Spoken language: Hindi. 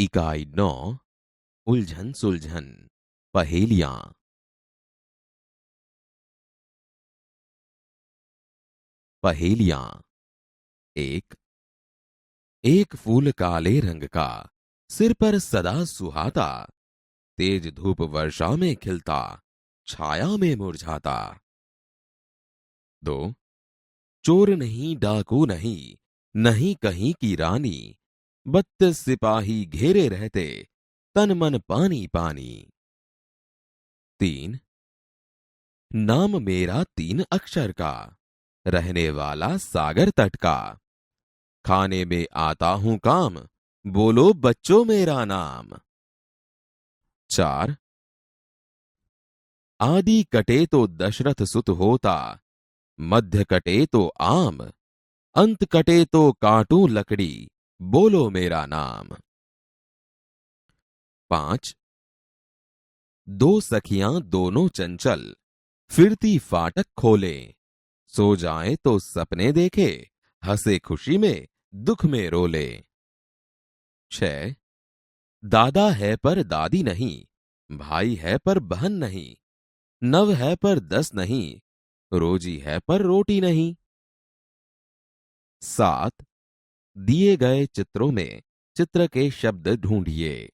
इकाई नौ, उलझन सुलझन, पहेलियाँ। पहेलियाँ। एक एक फूल काले रंग का, सिर पर सदा सुहाता, तेज धूप वर्षा में खिलता, छाया में मुरझाता। दो, चोर नहीं, डाकू नहीं नहीं कहीं की रानी बत्तीस सिपाही घेरे रहते, तन मन पानी पानी। तीन, नाम मेरा तीन अक्षर का, रहने वाला सागर तट का। खाने में आता हूँ काम, बोलो बच्चों मेरा नाम। चार, आदि कटे तो दशरथ सुत होता, मध्य कटे तो आम, अंत कटे तो काटू लकड़ी। बोलो मेरा नाम। पाँच। दो सखियाँ दोनों चंचल, फिरती फाटक खोले। सो जाए तो सपने देखे, हंसे खुशी में, दुख में रोले। छह दादा है पर दादी नहीं, भाई है पर बहन नहीं, नव है पर दस नहीं, रोजी है पर रोटी नहीं। सात। दिए गए चित्रों में चित्र के शब्द ढूंढिए।